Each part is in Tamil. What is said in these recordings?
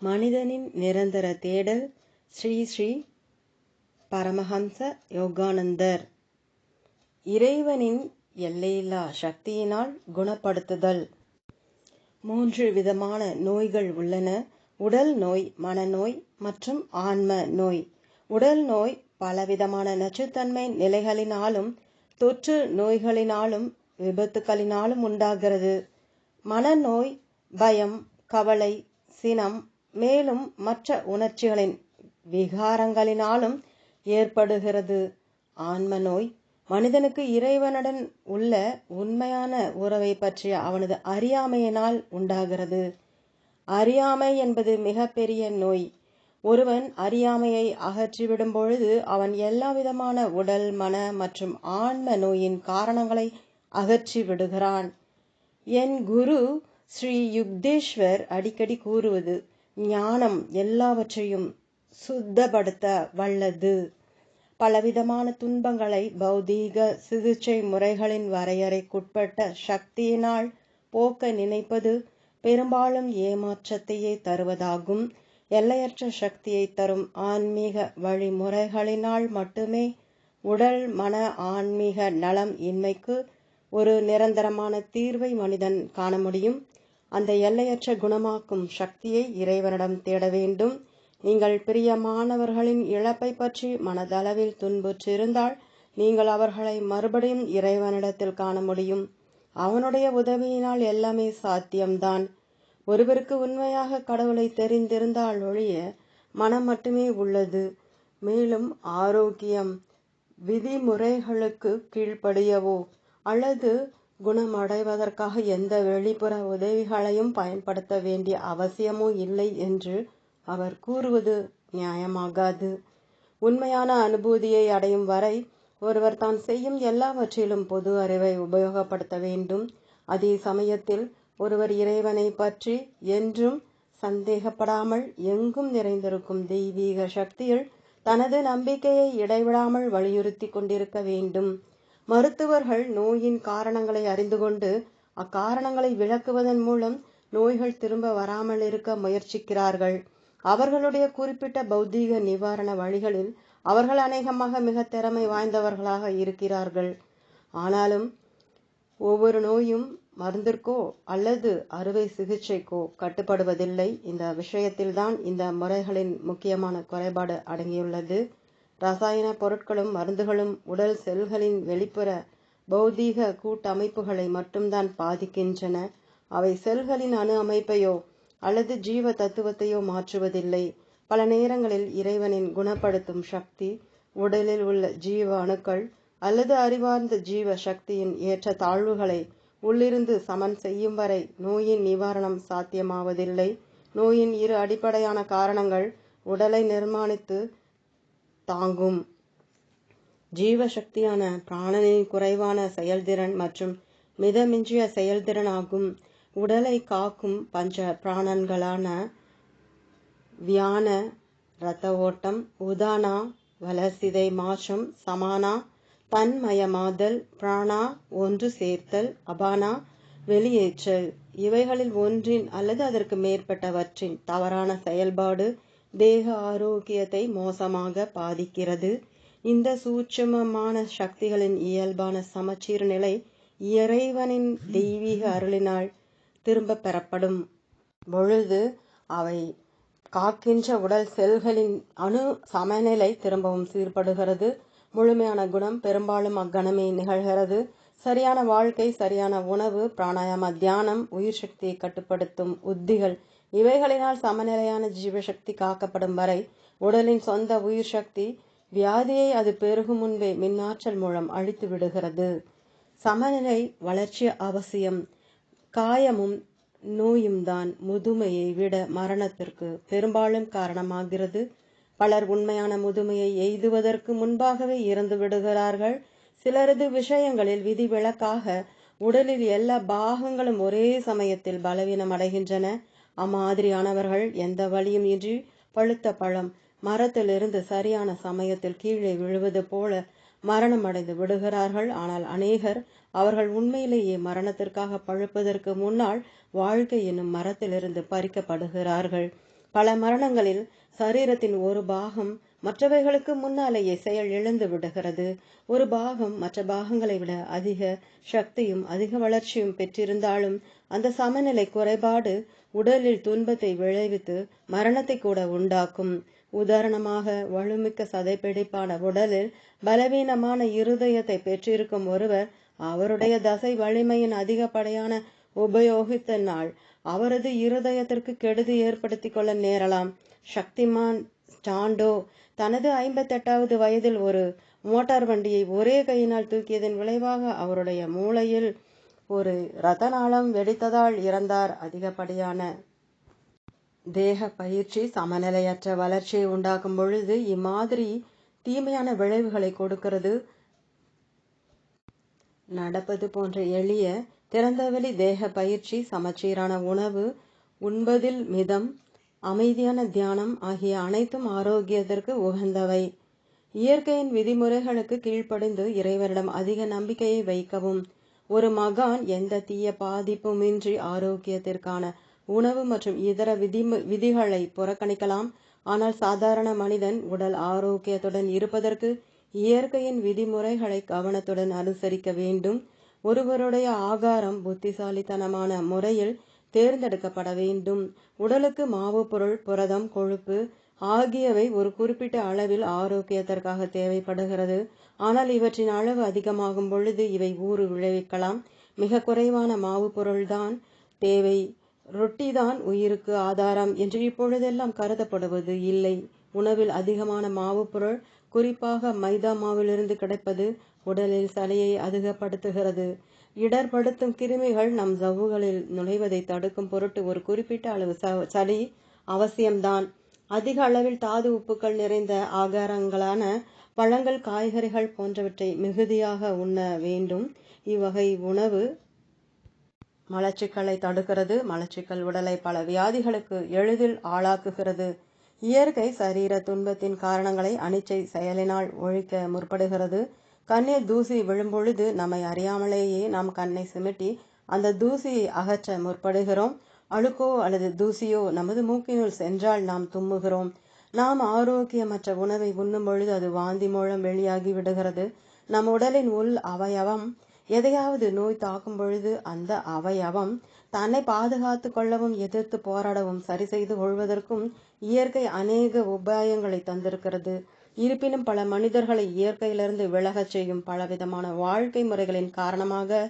மனிதனின் நிரந்தர தேடல் ஸ்ரீ ஸ்ரீ பரமஹம்ச யோகானந்தர். இறைவனின் எல்லையில்லா சக்தியினால் குணப்படுத்துதல். மூன்று விதமான நோய்கள் உள்ளன. உடல் நோய் மனநோய் மற்றும் ஆன்ம நோய். உடல் நோய் பலவிதமான நச்சுத்தன்மை நிலைகளினாலும் தொற்று நோய்களினாலும் விபத்துக்களினாலும் உண்டாகிறது. மனநோய் பயம் கவலை சினம் மேலும் மற்ற உணர்ச்சிகளின் விகாரங்களினாலும் ஏற்படுகிறது. ஆன்ம நோய் மனிதனுக்கு இறைவனுடன் உள்ள உண்மையான உறவை பற்றிய அவனது அறியாமையினால் உண்டாகிறது. அறியாமை என்பது மிகப்பெரிய நோய். ஒருவன் அறியாமையை அகற்றிவிடும் பொழுது அவன் எல்லா விதமான உடல் மன மற்றும் ஆன்ம நோயின் காரணங்களை அகற்றி விடுகிறான். என் குரு ஸ்ரீ யுக்தேஸ்வர் அடிக்கடி கூறுவது ஞானம் எல்லாவற்றையும் சுத்தப்படுத்த வல்லது. பலவிதமான துன்பங்களை பௌதீக சிகிச்சை முறைகளின் வரையறைக்குட்பட்ட சக்தியினால் போக்க நினைப்பது பெரும்பாலும் ஏமாற்றத்தையே தருவதாகும். எல்லையற்ற சக்தியை தரும் ஆன்மீக வழிமுறைகளினால் மட்டுமே உடல் மன ஆன்மீக நலம் இன்மைக்கு ஒரு நிரந்தரமான தீர்வை மனிதன் காண முடியும். அந்த எல்லையற்ற குணமாக்கும் சக்தியை இறைவனிடம் தேட வேண்டும். நீங்கள் பிரியமானவர்களின் இழப்பை பற்றி மனதளவில் துன்புற்றிருந்தால் நீங்கள் அவர்களை மறுபடியும் இறைவனிடத்தில் காண முடியும். அவனுடைய உதவியினால் எல்லாமே சாத்தியம்தான். ஒருவருக்கு உண்மையாக கடவுளை தெரிந்திருந்தால் ஒழிய மனம் மட்டுமே உள்ளது. மேலும் ஆரோக்கியம் விதிமுறைகளுக்கு கீழ்ப்படியவோ அல்லது குணமடைவதற்காக எந்த வெளிப்புற உதவிகளையும் பயன்படுத்த வேண்டிய அவசியமும் இல்லை என்று அவர் கூறுவது நியாயமாகாது. உண்மையான அனுபூதியை அடையும் வரை ஒருவர் தான் செய்யும் எல்லாவற்றிலும் பொது அறிவை உபயோகப்படுத்த வேண்டும். அதே சமயத்தில் ஒருவர் இறைவனை பற்றி என்றும் சந்தேகப்படாமல் எங்கும் நிறைந்திருக்கும் தெய்வீக சக்தியில் தனது நம்பிக்கையை இடைவிடாமல் வலியுறுத்தி கொண்டிருக்க வேண்டும். மருத்துவர்கள் நோயின் காரணங்களை அறிந்து கொண்டு அக்காரணங்களை விளக்குவதன் மூலம் நோய்கள் திரும்ப வராமல் இருக்க முயற்சிக்கிறார்கள். அவர்களுடைய குறிப்பிட்ட பௌத்தீக நிவாரண வழிகளில் அவர்கள் அநேகமாக மிக திறமை வாய்ந்தவர்களாக இருக்கிறார்கள். ஆனாலும் ஒவ்வொரு நோயும் மருந்திற்கோ அல்லது அறுவை சிகிச்சைக்கோ கட்டுப்படுவதில்லை. இந்த விஷயத்தில்தான் இந்த முறைகளின் முக்கியமான குறைபாடு அடங்கியுள்ளது. ரசாயன பொருட்களும் மருந்துகளும் உடல் செல்களின் வெளிப்புற பௌதீக கூட்டமைப்புகளை மட்டும்தான் பாதிக்கின்றன. அவை செல்களின் அணு அமைப்பையோ அல்லது ஜீவ தத்துவத்தையோ மாற்றுவதில்லை. பல நேரங்களில் இறைவனின் குணப்படுத்தும் சக்தி உடலில் உள்ள ஜீவ அணுக்கள் அல்லது அறிவார்ந்த ஜீவ சக்தியின் ஏற்ற தாழ்வுகளை உள்ளிருந்து சமன் செய்யும் வரை நோயின் நிவாரணம் சாத்தியமாவதில்லை. நோயின் இரு அடிப்படையான காரணங்கள் உடலை நிர்மாணித்து தாங்கும். ஜீவசக்தியான பிராணனின் குறைவான செயல்திறன் மற்றும் மிதமிஞ்சிய செயல்திறன் ஆகும் உடலை காக்கும் பஞ்ச பிராணன்களான வியான இரத்த ஓட்டம் உதானா வளர்சிதை மாற்றம் சமானா தன்மயமாதல் பிராணா ஒன்று சேர்த்தல் அபானா வெளியேற்றல். இவைகளில் ஒன்றின் அல்லது அதற்கு மேற்பட்டவற்றின் தவறான செயல்பாடு தேக ஆரோக்கியத்தை மோசமாக பாதிக்கிறது. இந்த சூட்சமமான சக்திகளின் இயல்பான சமச்சீர் நிலை இறைவனின் தெய்வீக அருளினால் திரும்ப பெறப்படும். பொழுது அவை காக்கின்ற உடல் செல்களின் அணு சமநிலை திரும்பவும் சீர்படுகிறது. முழுமையான குணம் பெரும்பாலும் அக்கணமே நிகழ்கிறது. சரியான வாழ்க்கை சரியான உணவு பிராணாயாம தியானம் உயிர் சக்தியை கட்டுப்படுத்தும் உத்திகள் இவைகளினால் சமநிலையான ஜீவசக்தி காக்கப்படும் வரை உடலின் சொந்த உயிர் சக்தி வியாதியை அது பெருகும் முன்பே மின்னாற்றல் மூலம் அழித்து விடுகிறது. சமநிலை வளர்ச்சி அவசியம். காயமும் நோயும் தான் முதுமையை விட மரணத்திற்கு பெரும்பாலும் காரணமாகிறது. பலர் உண்மையான முதுமையை எய்துவதற்கு முன்பாகவே இறந்து விடுகிறார்கள். சிலரது விஷயங்களில் விதிவிலக்காக உடலில் எல்லா பாகங்களும் ஒரே சமயத்தில் பலவீனம் அடைகின்றன அம்மாதிரியானவர்கள் எந்த வழியும் இன்றி பழுத்த பழம் மரத்திலிருந்து சரியான சமயத்தில் கீழே விழுவது போல மரணம் அடைந்து விடுகிறார்கள். ஆனால் அநேகர் அவர்கள் உண்மையிலேயே மரணத்திற்காக பழுப்பதற்கு முன்னால் வாழ்க்கை என்னும் மரத்திலிருந்து பறிக்கப்படுகிறார்கள். பல மரணங்களில் சரீரத்தின் ஒரு பாகம் மற்றவைகளுக்கு முன்னாலேயே செயல் இழந்து விடுகிறது. ஒரு பாகம் மற்ற பாகங்களை விட அதிக சக்தியும் அதிக வளர்ச்சியும் பெற்றிருந்தாலும் அந்த சமநிலை குறைபாடு உடலில் துன்பத்தை விளைவித்து மரணத்தை கூட உண்டாக்கும். உதாரணமாக வலுமிக்க சதைப்பிடிப்பான உடலில் பலவீனமான இருதயத்தை பெற்றிருக்கும் ஒருவர் அவருடைய தசை வலிமையின் அதிகப்படையான உபயோகித்த நாள். அவரது இருதயத்திற்கு கெடுதி ஏற்படுத்தி கொள்ள நேரலாம். சக்திமான் ஸ்டாண்டோ தனது ஐம்பத்தெட்டாவது வயதில் ஒரு மோட்டார் வண்டியை ஒரே கையினால் தூக்கியதன் விளைவாக அவருடைய மூளையில் ஒரு ரதநாளம் வெடித்ததால் இறந்தார் அதிகப்படியான தேக பயிற்சி சமநிலையற்ற வளர்ச்சியை உண்டாக்கும் பொழுது இம்மாதிரி தீமையான விளைவுகளை கொடுக்கிறது. நடப்பது போன்ற எளிய திறந்தவெளி தேக பயிற்சி சமச்சீரான உணவு உண்பதில் மிதம் அமைதியான தியானம் ஆகிய அனைத்தும் ஆரோக்கியத்திற்கு உகந்தவை. இயற்கையின் விதிமுறைகளுக்கு கீழ்ப்படிந்து இறைவரிடம் அதிக நம்பிக்கையை வைக்கவும். ஒரு மகான் எந்த தீய பாதிப்புமின்றி ஆரோக்கியத்திற்கான உணவு மற்றும் இதர விதி விதிகளை புறக்கணிக்கலாம். ஆனால் சாதாரண மனிதன் உடல் ஆரோக்கியத்துடன் இருப்பதற்கு இயற்கையின் விதிமுறைகளை கவனத்துடன் அனுசரிக்க வேண்டும். ஒருவருடைய ஆகாரம் புத்திசாலித்தனமான முறையில் தேர்ந்தெடுக்கப்பட வேண்டும். உடலுக்கு மாவு பொருள் புரதம் கொழுப்பு ஆகியவை ஒரு குறிப்பிட்ட அளவில் ஆரோக்கியத்திற்காக தேவைப்படுகிறது. ஆனால் இவற்றின் அளவு அதிகமாகும் பொழுது இவை ஊறு விளைவிக்கலாம். மிக குறைவான மாவு பொருள்தான் தேவை. ரொட்டி தான் உயிருக்கு ஆதாரம் என்று இப்பொழுதெல்லாம் கருதப்படுவது இல்லை. உணவில் அதிகமான மாவு பொருள் குறிப்பாக மைதா மாவிலிருந்து கிடைப்பது உடலில் சளியை அதிகப்படுத்துகிறது. இடர்படுத்தும் கிருமிகள் நம் சவ்வுகளில் நுழைவதை தடுக்கும் பொருட்டு ஒரு குறிப்பிட்ட அளவு சளி அவசியம்தான். அதிக அளவில் தாது உப்புக்கள் நிறைந்த ஆகாரங்களான பழங்கள் காய்கறிகள் போன்றவற்றை மிகுதியாக உண்ண வேண்டும். இவ்வகை உணவு மலச்சிக்கலை தடுக்கிறது. மலச்சிக்கல் உடலை பல வியாதிகளுக்கு எளிதில் ஆளாக்குகிறது. இயற்கை சரீர துன்பத்தின் காரணங்களை அனிச்சை செயலினால் ஒழிக்க முற்படுகிறது. கண்ணீர் தூசி விழும்பொழுது நம்மை அறியாமலேயே நாம் கண்ணை சிமிட்டி அந்த தூசியை அகற்ற முற்படுகிறோம். அழுக்கோ அல்லது தூசியோ நமது மூக்கினுள் சென்றால் நாம் தும்முகிறோம். நாம் ஆரோக்கியமற்ற உணவை உண்ணும் பொழுது அது வாந்தி மூலம் வெளியாகி விடுகிறது. நம் உடலின் உள் அவயவம் எதையாவது நோய் தாக்கும் பொழுது அந்த அவயவம் தன்னை பாதுகாத்து கொள்ளவும் எதிர்த்து போராடவும் சரி செய்து கொள்வதற்கும் இயற்கை அநேக உபாயங்களை தந்திருக்கிறது. இருப்பினும் பல மனிதர்களை இயற்கையிலிருந்து விலகச் செய்யும் பலவிதமான வாழ்க்கை முறைகளின் காரணமாக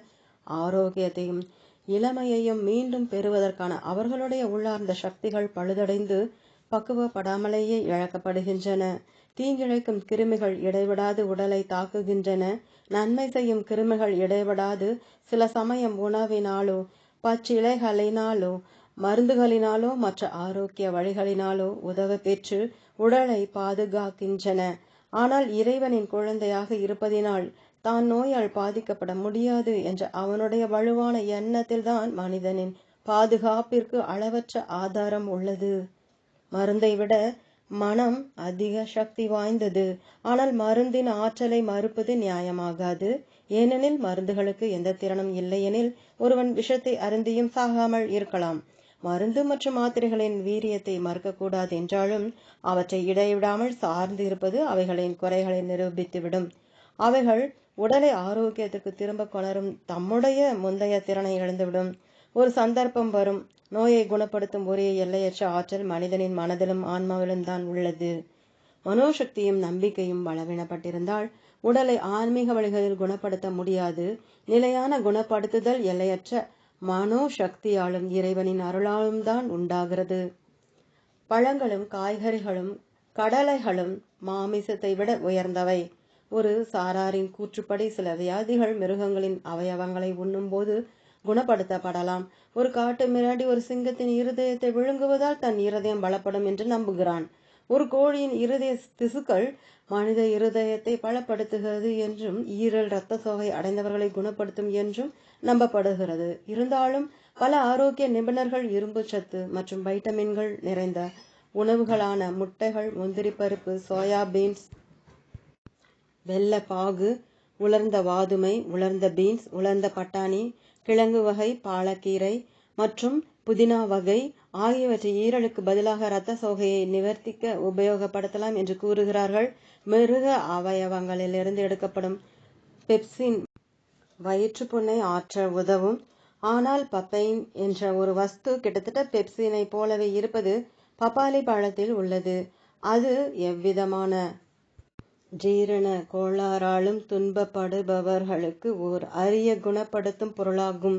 ஆரோக்கியத்தையும் இளமையையும் மீண்டும் பெறுவதற்கான அவர்களுடைய உள்ளார்ந்த சக்திகள் பழுதடைந்து பக்குவப்படாமலேயே இழக்கப்படுகின்றன. தீங்கிழைக்கும் கிருமிகள் இடைவிடாது உடலை தாக்குகின்றன. நன்மை செய்யும் கிருமிகள் இடைவிடாது. சில சமயம் உணவினாலோ பச்சிலைகளினாலோ மருந்துகளினாலோ மற்ற ஆரோக்கிய வழிகளினாலோ உதவ பெற்று உடலை பாதுகாக்கின்றன. ஆனால் இறைவனின் குழந்தையாக இருப்பதினால் தான் நோயால் பாதிக்கப்பட முடியாது என்ற அவனுடைய வலுவான எண்ணத்தில்தான் மனிதனின் பாதுகாப்பிற்கு அளவற்ற ஆதாரம் உள்ளது. மருந்தை விட மனம் அதிக சக்தி வாய்ந்தது. ஆனால் மருந்தின் ஆற்றலை மறுப்பது நியாயமாகாது. ஏனெனில் மருந்துகளுக்கு எந்த திறனும் இல்லையெனில் ஒருவன் விஷத்தை அருந்தியும் சாகாமல் இருக்கலாம். மருந்து மற்றும் மாத்திரைகளின் வீரியத்தை மறுக்கக்கூடாது என்றாலும் அவற்றை இடைவிடாமல் சார்ந்து இருப்பது அவைகளின் குறைகளை நிரூபித்துவிடும். அவைகள் உடலை ஆரோக்கியத்திற்கு திரும்ப கொணரும் தம்முடைய முந்தைய திறனை இழந்துவிடும். ஒரு சந்தர்ப்பம் வரும். நோயை குணப்படுத்தும் ஒரே எல்லையற்ற ஆற்றல் மனிதனின் மனதிலும் ஆன்மாவிலும் தான் உள்ளது. மனோசக்தியும் நம்பிக்கையும் பலவீனப்பட்டிருந்தால் உடலை ஆன்மீக வழிகளில் குணப்படுத்த முடியாது. நிலையான குணப்படுத்துதல் எல்லையற்ற மனோசக்தியாலும் இறைவனின் அருளாலும் தான் உண்டாகிறது. பழங்களும் காய்கறிகளும் கடலைகளும் மாமிசத்தை விட உயர்ந்தவை. ஒரு சாராரின் கூற்றுப்படி சில வியாதிகள் மிருகங்களின் அவயவங்களை உண்ணும்போது குணப்படுத்தப்படலாம். ஒரு காட்டு மிராண்டி ஒரு சிங்கத்தின் இருதயத்தை விழுங்குவதால் தன் இருதயம் பலப்படும் என்று நம்புகிறான். ஒரு கோழியின் இருதய திசுக்கள் மனித இருதயத்தை பலப்படுத்துகிறது என்றும் ஈரல் இரத்த சோகை அடைந்தவர்களை குணப்படுத்தும் என்றும் நம்பப்படுகிறது. இருந்தாலும் பல ஆரோக்கிய நிபுணர்கள் இரும்பு சத்து மற்றும் வைட்டமின்கள் நிறைந்த உணவுகளான முட்டைகள் முந்திரி பருப்பு சோயா பீன்ஸ் வெள்ளப்பாகு உலர்ந்த வாதுமை உலர்ந்த பீன்ஸ் உலர்ந்த பட்டாணி கிழங்கு வகை பாலக்கீரை மற்றும் புதினா வகை ஆகியவற்றை ஈரலுக்கு பதிலாக இரத்த சோகையை நிவர்த்திக்க உபயோகப்படுத்தலாம் என்று கூறுகிறார்கள். மிருக அவயவங்களிலிருந்து எடுக்கப்படும் பெப்சின் வயிற்றுப்புண்ணை ஆற்ற உதவும். ஆனால் பப்பைன் என்ற ஒரு வஸ்து கிட்டத்தட்ட பெப்சினை போலவே இருப்பது பப்பாளி பழத்தில் உள்ளது. அது எவ்விதமான ஜீரண கோளாறாலும் துன்பப்படுபவர்களுக்கு ஓர் அரிய குணப்படுத்தும் பொருளாகும்.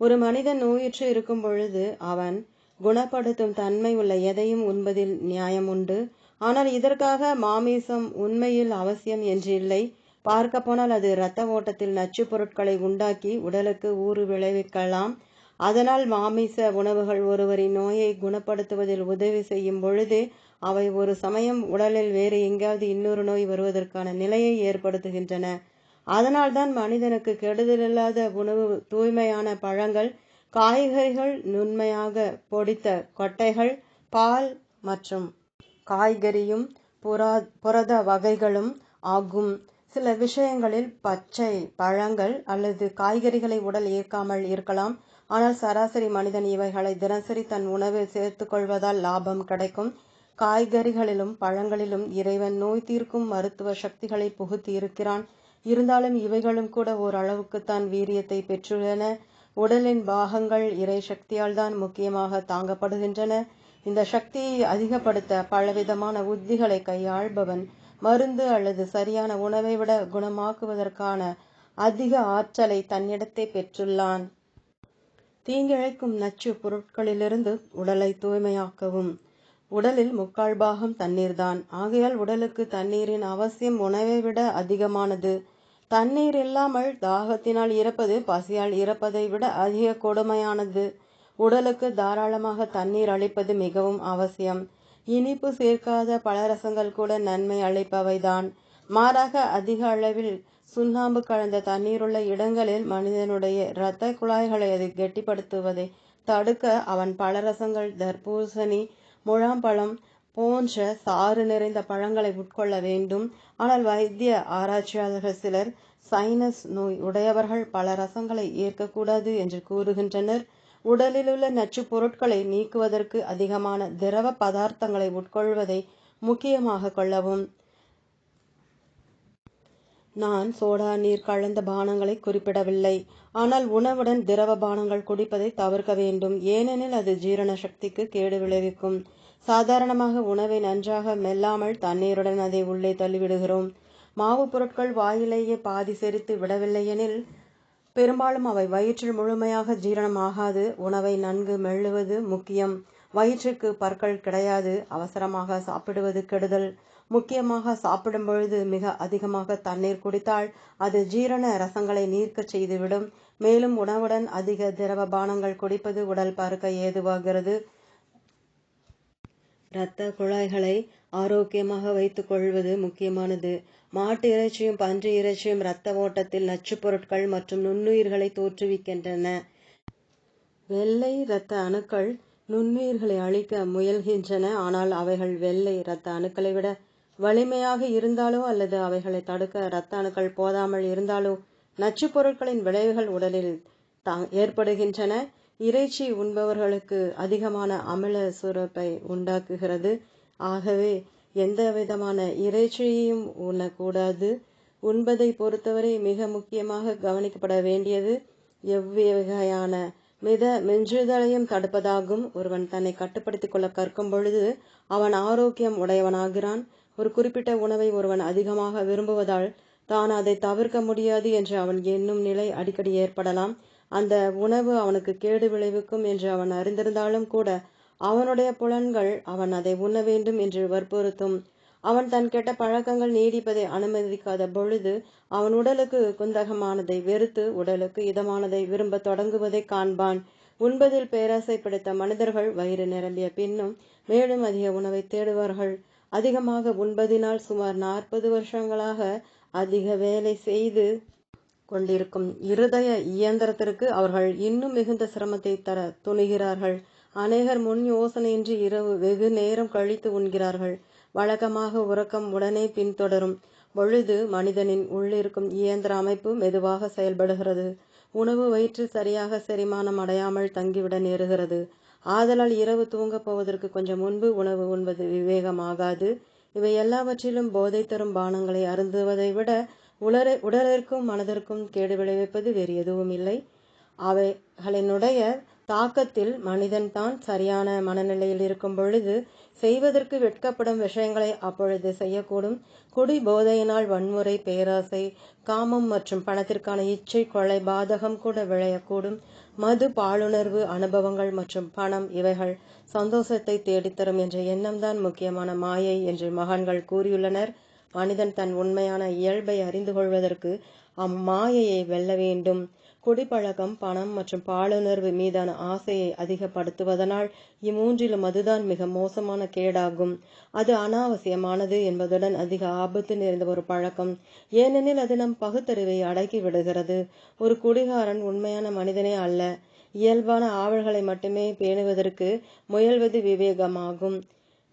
ஒரு மனிதன் நோயுற்று இருக்கும் பொழுது அவன் குணப்படுத்தும் தன்மை உள்ள எதையும் உண்பதில் நியாயம் உண்டு. ஆனால் இதற்காக மாமிசம் உண்மையில் அவசியம் என்றில்லை பார்க்க போனால் அது இரத்த ஓட்டத்தில் நச்சு பொருட்களை உண்டாக்கி உடலுக்கு ஊறு விளைவிக்கலாம். அதனால் மாமிச உணவுகள் ஒருவரின் நோயை குணப்படுத்துவதில் உதவி செய்யும் பொழுது அவை ஒரு சமயம் உடலில் வேறு எங்காவது இன்னொரு நோய் வருவதற்கான நிலையை ஏற்படுத்துகின்றன. அதனால்தான் மனிதனுக்கு கெடுதலில்லாத உணவு தூய்மையான பழங்கள் காய்கறிகள் நுண்மையாக பொடித்த கொட்டைகள் பால் மற்றும் காய்கறியும் புரா புரத வகைகளும் ஆகும். சில விஷயங்களில் பச்சை பழங்கள் அல்லது காய்கறிகளை உடல் ஏற்காமல் இருக்கலாம். ஆனால் சராசரி மனிதன் இவைகளை தினசரி தன் உணவில் சேர்த்துக்கொள்வதால் லாபம் கிடைக்கும். காய்கறிகளிலும் பழங்களிலும் இறைவன் நோய் தீர்க்கும் மருத்துவ சக்திகளை புகுத்தி இருக்கிறான் இருந்தாலும் இவைகளும் கூட ஓரளவுக்குத்தான் வீரியத்தை பெற்றுள்ளன. உடலின் பாகங்கள் இறை சக்தியால் தான் முக்கியமாக தாங்கப்படுகின்றன. இந்த சக்தியை அதிகப்படுத்த பலவிதமான உத்திகளை கையாள்பவன் மருந்து அல்லது சரியான உணவை விட குணமாக்குவதற்கான அதிக ஆற்றலை தன்னிடத்தை பெற்றுள்ளான். தீங்கிழைக்கும் நச்சு பொருட்களிலிருந்து உடலை தூய்மையாக்கவும் உடலில் முக்கால் பாகம் தண்ணீர்தான் ஆகையால் உடலுக்கு தண்ணீரின் அவசியம் உணவை விட அதிகமானது. தண்ணீர் இல்லாமல் தாகத்தினால் இறப்பது பசியால் இறப்பதை விட அதிக கொடுமையானது. உடலுக்கு தாராளமாக தண்ணீர் அளிப்பது மிகவும் அவசியம். இனிப்பு சேர்க்காத பலரசங்கள் கூட நன்மை அளிப்பவைதான் மாறாக அதிக அளவில் சுண்ணாம்பு கலந்த தண்ணீருள்ள இடங்களில் மனிதனுடைய இரத்த குழாய்களை அது கெட்டிப்படுத்துவதை தடுக்க அவன் பலரசங்கள் தர்பூசணி முழாம்பழம் போன்ற சாறு நிறைந்த பழங்களை உட்கொள்ள வேண்டும். ஆனால் வைத்திய ஆராய்ச்சியாளர்கள் சிலர் சைனஸ் நோய் உடையவர்கள் பல ரசங்களை ஏற்கக்கூடாது என்று கூறுகின்றனர். உடலிலுள்ள நச்சு பொருட்களை நீக்குவதற்கு அதிகமான திரவ பதார்த்தங்களை உட்கொள்வதை முக்கியமாக கொள்ளவும். நான் சோடா நீர் கலந்த பானங்களை குறிப்பிடவில்லை. ஆனால் உணவுடன் திரவ பானங்கள் குடிப்பதை தவிர்க்க வேண்டும். ஏனெனில் அது ஜீரண சக்திக்கு கேடு விளைவிக்கும். சாதாரணமாக உணவை நன்றாக மெல்லாமல் தண்ணீருடன் அதை உள்ளே தள்ளிவிடுகிறோம். மாவு பொருட்கள் வாயிலேயே பாதி செரித்து விடவில்லையெனில் பெரும்பாலும் அவை வயிற்றில் முழுமையாக ஜீரணமாகாது. உணவை நன்கு மெல்லுவது முக்கியம். வயிற்றுக்கு பற்கள் கிடையாது. அவசரமாக சாப்பிடுவது கெடுதல். முக்கியமாக சாப்பிடும் பொழுது மிக அதிகமாக தண்ணீர் குடித்தால் அது ஜீரண ரசங்களை நீர்க்கச் செய்துவிடும். மேலும் உணவுடன் அதிக திரவ பானங்கள் குடிப்பது உடல் பருக்க ஏதுவாகிறது. இரத்த குழாய்களை ஆரோக்கியமாக வைத்துக் கொள்வது முக்கியமானது. மாட்டு இறைச்சியும் பன்றி இறைச்சியும் இரத்த ஓட்டத்தில் நச்சுப் பொருட்கள் மற்றும் நுண்ணுயிர்களை தோற்றுவிக்கின்றன. வெள்ளை இரத்த அணுக்கள் நுண்ணுயிர்களை அழிக்க முயல்கின்றன. ஆனால் அவைகள் வெள்ளை இரத்த அணுக்களை விட வலிமையாக இருந்தாலோ அல்லது அவைகளை தடுக்க இரத்த அணுக்கள் போதாமல் இருந்தாலோ நச்சுப் பொருட்களின் விளைவுகள் உடலில் தா ஏற்படுகின்றன. இறைச்சி உண்பவர்களுக்கு அதிகமான அமில சுரப்பை உண்டாக்குகிறது. ஆகவே எந்த விதமான இறைச்சியையும் உண்ணக்கூடாது. உண்பதை பொறுத்தவரை மிக முக்கியமாக கவனிக்கப்பட வேண்டியது எவ்வகையான மித மெஞ்சுதலையும் தடுப்பதாகும். ஒருவன் தன்னை கட்டுப்படுத்திக் கொள்ள கற்கும் பொழுது அவன் ஆரோக்கியம் உடையவனாகிறான். ஒரு குறிப்பிட்ட உணவை ஒருவன் அதிகமாக விரும்புவதால் தான் அதை தவிர்க்க முடியாது என்று அவன் எண்ணும் நிலை அடிக்கடி ஏற்படலாம். அந்த உணவு அவனுக்கு கேடு விளைவிக்கும் என்று அவன் அறிந்திருந்தாலும் கூட அவனுடைய புலன்கள் அவன் அதை உண்ண வேண்டும் என்று வற்புறுத்தும். அவன் தன் கெட்ட பழக்கங்கள் நீடிப்பதை அனுமதிக்காத பொழுது அவன் உடலுக்கு குந்தகமானதை வெறுத்து உடலுக்கு இதமானதை விரும்ப தொடங்குவதை காண்பான். உண்பதில் பேராசை பிடித்த மனிதர்கள் வயிறு நிரம்பிய பின்னும் மேலும் அதிக உணவை தேடுவார்கள். அதிகமாக உண்பதினால் சுமார் நாற்பது வருஷங்களாக அதிக வேலை செய்து கொண்டிருக்கும் இருதய இயந்திரத்திற்கு அவர்கள் இன்னும் மிகுந்த சிரமத்தை தர துணிகிறார்கள். அநேகர் முன் யோசனையின்றி இரவு வெகு நேரம் கழித்து உண்கிறார்கள். வழக்கமாக உறக்கம் உடனே பின்தொடரும். பொழுது மனிதனின் உள்ளிருக்கும் இயந்திர அமைப்பு மெதுவாக செயல்படுகிறது. உணவு வயிற்றில் சரியாக செரிமானம் அடையாமல் தங்கிவிட நேருகிறது. ஆதலால் இரவு தூங்கப் போவதற்கு கொஞ்சம் முன்பு உணவு உண்பது விவேகமாகாது. இவை எல்லாவற்றிலும் போதை தரும் பானங்களை அருந்துவதை விட உலரை உடலிற்கும் மனதிற்கும் கேடு விளைவிப்பது வேறு எதுவும் இல்லை. அவைகளினுடைய தாக்கத்தில் மனிதன் தான் சரியான மனநிலையில் இருக்கும் பொழுது செய்வதற்கு வெட்கப்படும் விஷயங்களை அப்பொழுது செய்யக்கூடும். குடி போதையினால் வன்முறை பேராசை காமம் மற்றும் பணத்திற்கான இச்சை கொலை பாதகம் கூட விளையக்கூடும். மது பாலுணர்வு அனுபவங்கள் மற்றும் பணம் இவைகள் சந்தோஷத்தை தேடித்தரும் என்ற எண்ணம்தான் முக்கியமான மாயை என்று மகான்கள் கூறியுள்ளனர். மனிதன் தன் உண்மையான இயல்பை அறிந்து கொள்வதற்கு அம்மாயையை வெல்ல வேண்டும். குடிப்பழக்கம் பணம் மற்றும் பாலுணர்வு மீதான ஆசையை அதிகப்படுத்துவதனால் இம்மூன்றிலும் அதுதான் மிக மோசமான கேடாகும். அது அனாவசியமானது என்பதுடன் அதிக ஆபத்து நிறைந்த ஒரு பழக்கம். ஏனெனில் அது நம் பகுத்தறிவை அடக்கி விடுகிறது. ஒரு குடிகாரன் உண்மையான மனிதனே அல்ல. இயல்பான ஆவல்களை மட்டுமே பேணுவதற்கு முயல்வது விவேகமாகும்.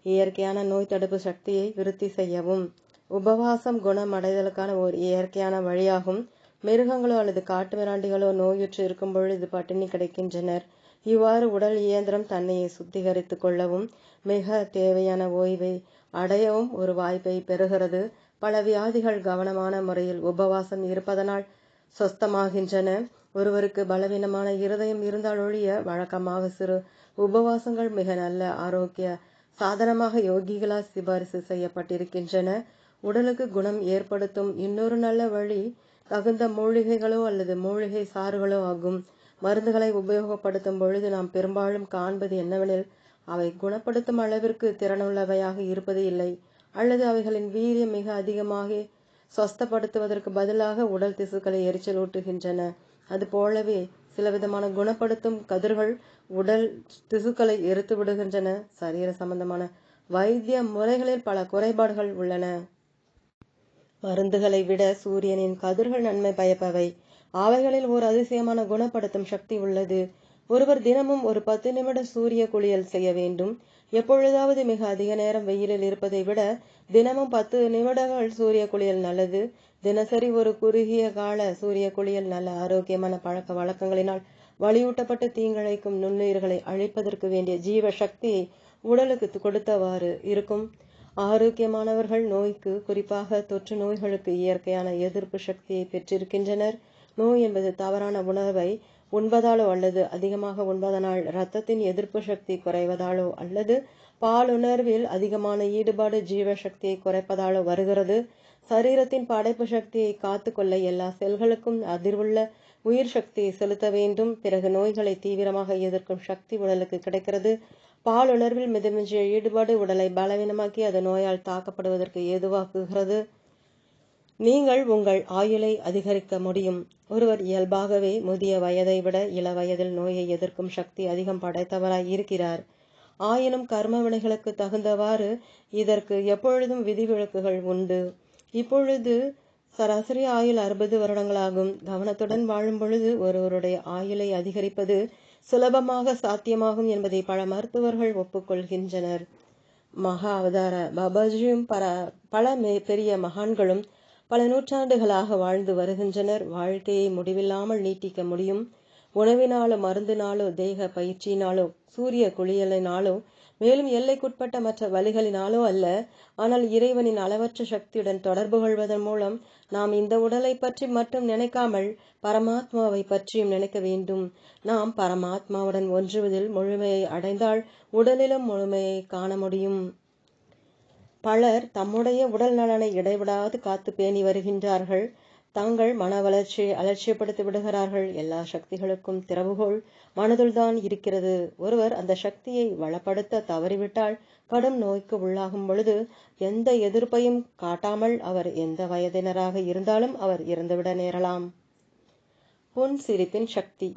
இயற்கையான நோய் தடுப்பு சக்தியை விருத்தி செய்யவும். உபவாசம் குணமடைதலுக்கான ஒரு இயற்கையான வழியாகும். மிருகங்களோ அல்லது காட்டு மிராண்டிகளோ நோயுற்று இருக்கும் பொழுது பட்டினி கிடைக்கின்றனர். இவ்வாறு உடல் இயந்திரம் தன்னையை சுத்திகரித்து கொள்ளவும் மிக தேவையான ஓய்வை அடையவும் ஒரு வாய்ப்பை பெறுகிறது. பல வியாதிகள் கவனமான முறையில் உபவாசம் இருப்பதனால் சொஸ்தமாகின்றன. ஒருவருக்கு பலவீனமான இருதயம் இருந்தால் ஒழிய வழக்கமாக சிறு உபவாசங்கள் மிக நல்ல ஆரோக்கிய சாதனமாக யோகிகளால் சிபாரிசு செய்யப்பட்டிருக்கின்றன. உடலுக்கு குணம் ஏற்படுத்தும் இன்னொரு நல்ல வழி தகுந்த மூலிகைகளோ அல்லது மூலிகை சாறுகளோ ஆகும். மருந்துகளை உபயோகப்படுத்தும் பொழுது நாம் பெரும்பாலும் காண்பது என்னவெனில் அவை குணப்படுத்தும் அளவிற்கு திறனுள்ளவையாக இருப்பது இல்லை. அல்லது அவைகளின் வீரியம் மிக அதிகமாக சொஸ்தப்படுத்துவதற்கு பதிலாக உடல் திசுக்களை எரிச்சலூட்டுகின்றன. அது போலவே சில விதமான குணப்படுத்தும் கதிர்கள் உடல் திசுக்களை எரித்து விடுகின்றன சரீர சம்பந்தமான வைத்திய முறைகளில் பல குறைபாடுகள் உள்ளன. மருந்துகளை விட சூரியனின் கதிர்கள் நன்மை பயப்பவை. அவைகளில் ஓர் அதிசயமான குணப்படுத்தும் சக்தி உள்ளது. ஒருவர் தினமும் ஒரு பத்து நிமிட சூரிய குளியல் செய்ய வேண்டும். எப்பொழுதாவது மிக அதிக நேரம் வெயிலில் இருப்பதை விட தினமும் பத்து நிமிடங்கள் சூரிய குளியல் நல்லது. தினசரி ஒரு குறுகிய கால சூரிய குளியல் நல்ல ஆரோக்கியமான பழக்க வழக்கங்களினால் வலியூட்டப்பட்டு தீங்கிழைக்கும் நுண்ணுயிர்களை அழிப்பதற்கு வேண்டிய ஜீவ சக்தியை உடலுக்கு கொடுத்தவாறு இருக்கும். ஆரோக்கியமானவர்கள் நோய்க்கு குறிப்பாக தொற்று நோய்களுக்கு இயற்கையான எதிர்ப்பு சக்தியை பெற்றிருக்கின்றனர். நோய் என்பது தவறான உணவை உண்பதாலோ அல்லது அதிகமாக உண்பதனால் இரத்தத்தின் எதிர்ப்பு சக்தி குறைவதாலோ அல்லது பாலுணர்வில் அதிகமான ஈடுபாடு ஜீவ சக்தியை குறைப்பதாலோ வருகிறது. சரீரத்தின் படைப்பு சக்தியை காத்துக்கொள்ள எல்லா செல்களுக்கும் அதிர்வுள்ள உயிர் சக்தியை செலுத்த வேண்டும். பிறகு நோய்களை தீவிரமாக எதிர்க்கும் சக்தி உடலுக்கு கிடைக்கிறது. பாலுணர்வில் மிதமிஞ்சிய ஈடுபாடு உடலை பலவீனமாக்கி அது நோயால் தாக்கப்படுவதற்கு ஏதுவாக்குகிறது. நீங்கள் உங்கள் ஆயுளை அதிகரிக்க முடியும். ஒருவர் இயல்பாகவே முதிய வயதை விட இள வயதில் நோயை எதிர்க்கும் சக்தி அதிகம் படைத்தவராய் இருக்கிறார். ஆயினும் கர்ம வினைகளுக்கு தகுந்தவாறு இதற்கு எப்பொழுதும் விதிவிலக்குகள் உண்டு. இப்பொழுது சராசரி ஆயுள் அறுபது வருடங்களாகும். கவனத்துடன் வாழும் பொழுது ஒருவருடைய ஆயுளை அதிகரிப்பது சுலபமாக சாத்தியமாகும் என்பதை பல மருத்துவர்கள் ஒப்புக்கொள்கின்றனர். மகா அவதார பாபாஜியும் பல பல பெரிய மகான்களும் பல நூற்றாண்டுகளாக வாழ்ந்து வருகின்றனர். வாழ்க்கையை முடிவில்லாமல் நீட்டிக்க முடியும். உணவினாலோ மருந்தினாலோ தேக பயிற்சியினாலோ சூரிய குளியலினாலோ மேலும் எல்லைக்குட்பட்ட மற்ற வழிகளினாலோ அல்ல ஆனால் இறைவனின் அளவற்ற சக்தியுடன் தொடர்பு கொள்வதன் மூலம் நாம் இந்த உடலை பற்றி மட்டும் நினைக்காமல் பரமாத்மாவை பற்றியும் நினைக்க வேண்டும். நாம் பரமாத்மாவுடன் ஒன்றுவதில் முழுமையை அடைந்தால் உடலிலும் முழுமையை காண முடியும். பலர் தம்முடைய உடல் நலனை இடைவிடாது காத்து பேணி வருகின்றார்கள். தங்கள் மன வளர்ச்சியை அலட்சியப்படுத்தி விடுகிறார்கள். எல்லா சக்திகளுக்கும் திறவுகோள். மனதுள்தான் இருக்கிறது. ஒருவர் அந்த சக்தியை வளப்படுத்த தவறிவிட்டால் கடும் நோய்க்கு உள்ளாகும் பொழுது எந்த எதிர்ப்பையும் காட்டாமல் அவர் எந்த வயதினராக இருந்தாலும் அவர் இறந்துவிட நேரலாம். புன் சிரிப்பின் சக்தி.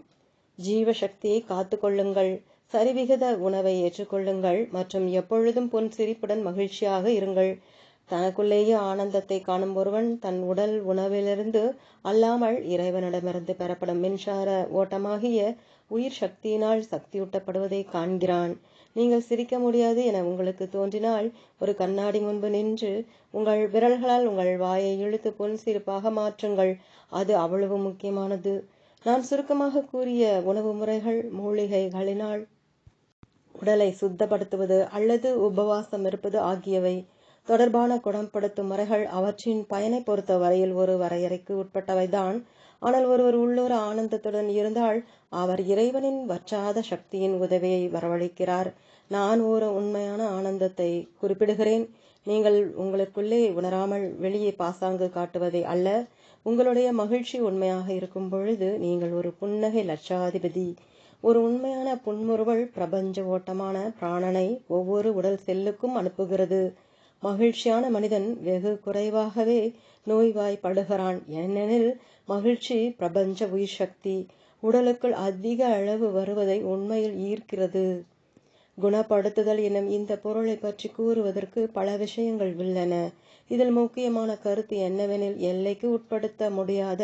ஜீவ சக்தியை காத்து கொள்ளுங்கள். சரிவிகித உணவை ஏற்றுக்கொள்ளுங்கள் மற்றும் எப்பொழுதும் புன் சிரிப்புடன் மகிழ்ச்சியாக இருங்கள். தனக்குள்ளேயே ஆனந்தத்தை காணும் ஒருவன் தன் உடல் உணவிலிருந்து அல்லாமல் இறைவனிடமிருந்து பெறப்படும் மின்சார ஓட்டமாகிய உயிர் சக்தியினால் சக்தியூட்டப்படுவதை காண்கிறான். நீங்கள் சிரிக்க முடியாது என உங்களுக்கு தோன்றினால் ஒரு கண்ணாடி முன்பு நின்று உங்கள் விரல்களால் உங்கள் வாயை இழுத்து புன்சிரிப்பாக மாற்றுங்கள். அது அவ்வளவு முக்கியமானது. நான் சுருக்கமாக கூறிய உணவு முறைகள் மூலிகைகளினால் உடலை சுத்தப்படுத்துவது அல்லது உபவாசம் இருப்பது ஆகியவை. தொடர்பான குணப்படுத்தும் முறைகள் அவற்றின் பயனை பொறுத்த வரையில் ஒரு வரையறைக்கு உட்பட்டவைதான். ஆனால் ஒருவர் உள்ளூர் ஆனந்தத்துடன் இருந்தால் அவர் இறைவனின் வற்றாத சக்தியின் உதவியை வரவழைக்கிறார். நான் ஒரு உண்மையான ஆனந்தத்தை குறிப்பிடுகிறேன். நீங்கள் உங்களுக்குள்ளே உணராமல் வெளியே பாசாங்கு காட்டுவதை அல்ல. உங்களுடைய மகிழ்ச்சி உண்மையாக இருக்கும் பொழுது நீங்கள் ஒரு புன்னகை லட்சாதிபதி. ஒரு உண்மையான புன்முறுவல் பிரபஞ்ச ஓட்டமான பிராணனை ஒவ்வொரு உடல் செல்லுக்கும் அனுப்புகிறது. மகிழ்ச்சியான மனிதன் வெகு குறைவாகவே நோய்வாய்ப்படுகிறான். ஏனெனில் மகிழ்ச்சி பிரபஞ்ச உயிர் சக்தி உடலுக்குள் அதிக அளவு வருவதை உண்மையில் ஈர்க்கிறது. குணப்படுத்துதல் எனும் இந்த பொருளை பற்றி கூறுவதற்கு பல விஷயங்கள் உள்ளன. இதில் முக்கியமான கருத்து என்னவெனில் எல்லைக்கு உட்படுத்த முடியாத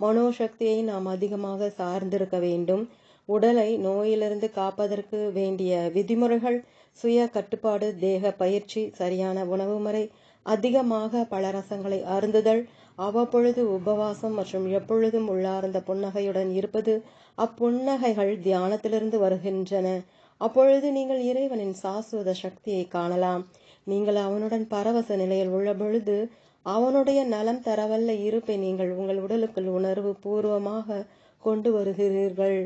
மனோசக்தியை நாம் அதிகமாக சார்ந்திருக்க வேண்டும். உடலை நோயிலிருந்து காப்பதற்கு வேண்டிய விதிமுறைகள் சுய கட்டுப்பாடு தேக பயிற்சி சரியான உணவு முறை அதிகமாக பல ரசங்களை அருந்துதல் அவ்வப்பொழுது உபவாசம் மற்றும் எப்பொழுதும் உள்ளார்ந்த புன்னகையுடன் இருப்பது அப்புன்னகைகள் தியானத்திலிருந்து வருகின்றன. அப்பொழுது நீங்கள் இறைவனின் சாஸ்வத சக்தியை காணலாம். நீங்கள் அவனுடன் பரவச நிலையில் உள்ள பொழுது அவனுடைய நலம் தரவல்ல இருப்பை நீங்கள் உங்கள் உடலுக்குள் உணர்வு பூர்வமாக கொண்டு வருகிறீர்கள்.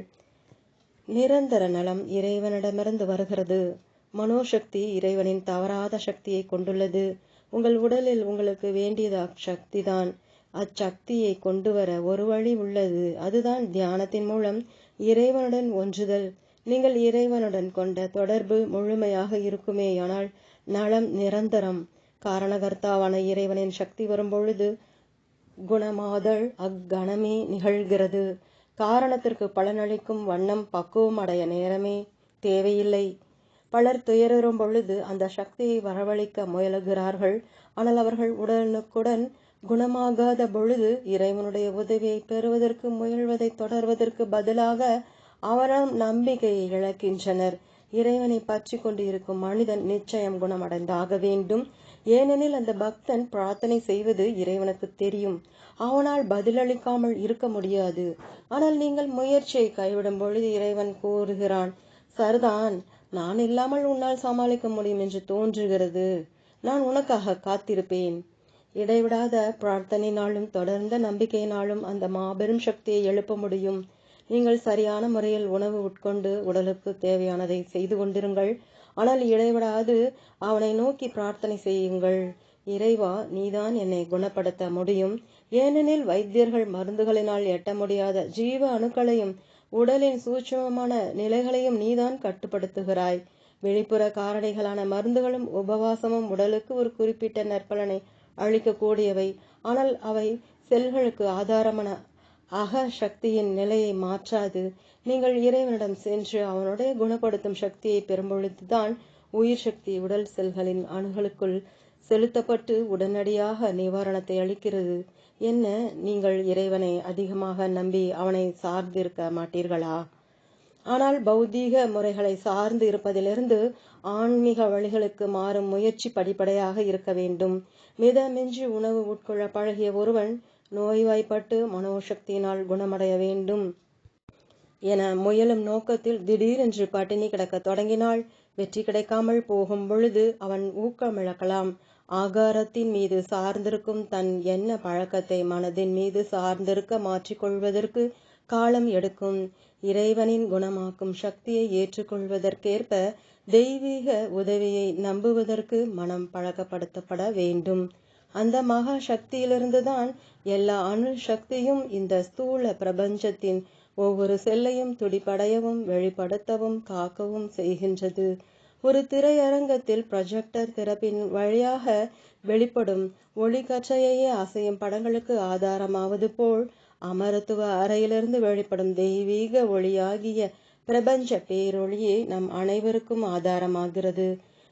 நிரந்தர நலம் இறைவனிடமிருந்து வருகிறது. மனோசக்தி இறைவனின் தவறாத சக்தியை கொண்டுள்ளது. உங்கள் உடலில் உங்களுக்கு வேண்டியது அச்சக்திதான் அச்சக்தியை கொண்டு வர ஒரு வழி உள்ளது. அதுதான் தியானத்தின் மூலம் இறைவனுடன் ஒன்றுதல். நீங்கள் இறைவனுடன் கொண்ட தொடர்பு முழுமையாக இருக்குமேயானால் நலம் நிரந்தரம். காரணகர்த்தாவான இறைவனின் சக்தி வரும்பொழுது குணமாதல் அக்கணமே நிகழ்கிறது. காரணத்திற்கு பலனளிக்கும் வண்ணம் பக்குவம் அடைய நேரமே தேவையில்லை. பலர் துயரும் பொழுது அந்த சக்தியை வரவழைக்க முயலுகிறார்கள். ஆனால் அவர்கள் உடனுக்குடன் குணமாகாத பொழுது இறைவனுடைய உதவியை பெறுவதற்கு முயல்வதை தொடர்வதற்கு பதிலாக அவரம் நம்பிக்கையை இழக்கின்றனர். இறைவனை பற்றி கொண்டு இருக்கும் மனிதன் நிச்சயம் குணமடைந்தாக வேண்டும். ஏனெனில் அந்த பக்தன் பிரார்த்தனை செய்வது இறைவனுக்கு தெரியும். அவனால் பதிலளிக்காமல் இருக்க முடியாது. ஆனால் நீங்கள் முயற்சியை கைவிடும் பொழுது இறைவன் கூறுகிறான் சர்தான் நான் இல்லாமல் உன்னால் சமாளிக்க முடியும் என்று தோன்றுகிறது. நான் உனக்காக காத்திருப்பேன். இடைவிடாத பிரார்த்தனையினாலும் தொடர்ந்த நம்பிக்கையினாலும் அந்த மாபெரும் சக்தியை எழுப்ப முடியும். நீங்கள் சரியான முறையில் உணவு உட்கொண்டு உடலுக்கு தேவையானதை செய்து கொண்டிருங்கள். ஆனால் இடைவிடாது. அவனை நோக்கி பிரார்த்தனை செய்யுங்கள். இறைவா நீதான் என்னை குணப்படுத்த முடியும். ஏனெனில் வைத்தியர்கள் மருந்துகளினால் எட்ட முடியாத ஜீவ அணுக்களையும் உடலின் சூட்சமமான நிலைகளையும் நீதான் கட்டுப்படுத்துகிறாய். வெளிப்புற காரணிகளான மருந்துகளும் உபவாசமும் உடலுக்கு ஒரு குறிப்பிட்ட நற்பலனை அளிக்கக்கூடியவை. ஆனால் அவை செல்களுக்கு ஆதாரமான அக சக்தியின் நிலையை மாற்றாது. நீங்கள் இறைவனிடம் சென்று அவனுடைய குணப்படுத்தும் சக்தியை பெறும்பொழுதுதான் உயிர் சக்தி உடல் செல்களின் அணுகளுக்குள் செலுத்தப்பட்டு உடனடியாக நிவாரணத்தை அளிக்கிறது. என்ன? நீங்கள் இறைவனை அதிகமாக நம்பி அவனை சார்ந்திருக்க மாட்டீர்களா? ஆனால் பௌதீக முறைகளை சார்ந்து இருப்பதிலிருந்து ஆன்மீக வழிகளுக்கு மாறும் முயற்சி படிப்படையாக இருக்க வேண்டும். மிதமின்றி உணவு உட்கொள்ள பழகிய ஒருவன் நோய்வாய்ப்பட்டு மனோசக்தியினால் குணமடைய வேண்டும். என முயலும் நோக்கத்தில் திடீரென்று பட்டினி கிடக்க தொடங்கினால் வெற்றி கிடைக்காமல் போகும் பொழுது அவன் ஊக்கமிழக்கலாம். ஆகாரத்தின் மீது சார்ந்திருக்கும் தன் எண்ண பழக்கத்தை மனதின் மீது சார்ந்திருக்க மாற்றிக்கொள்வதற்கு காலம் எடுக்கும். இறைவனின் குணமாக்கும் சக்தியை ஏற்றுக்கொள்வதற்கேற்ப தெய்வீக உதவியை நம்புவதற்கு மனம் பழக்கப்படுத்தப்பட வேண்டும். அந்த மகா சக்தியிலிருந்துதான் எல்லா அணு சக்தியும் இந்த ஸ்தூல பிரபஞ்சத்தின் ஒவ்வொரு செல்லையும் துடிப்படையவும் வெளிப்படுத்தவும் காக்கவும் செய்கின்றது. ஒரு திரையரங்கத்தில் ப்ரொஜெக்டர் திறப்பின் வழியாக வெளிப்படும் ஒளிக்கற்றையே அசையும் படங்களுக்கு ஆதாரமாவது போல் அமரத்துவ அறையிலிருந்து வெளிப்படும் தெய்வீக ஒளியாகிய பிரபஞ்ச பேரொளியே நம் அனைவருக்கும் ஆதாரமாகிறது.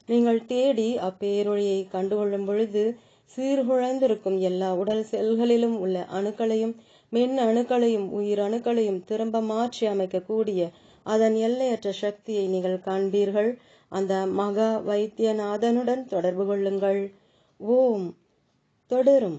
நீங்கள் தேடி அப்பேரொளியை கண்டுகொள்ளும் பொழுது சீர்குழைந்திருக்கும் எல்லா உடல் செல்களிலும் உள்ள அணுக்களையும் மின் அணுக்களையும் உயிர் அணுக்களையும் திரும்ப மாற்றி அமைக்கக்கூடிய அதன் எல்லையற்ற சக்தியை நீங்கள் காண்பீர்கள். அந்த மகா வைத்தியநாதனுடன் தொடர்பு கொள்ளுங்கள். ஓம். தொடரும்.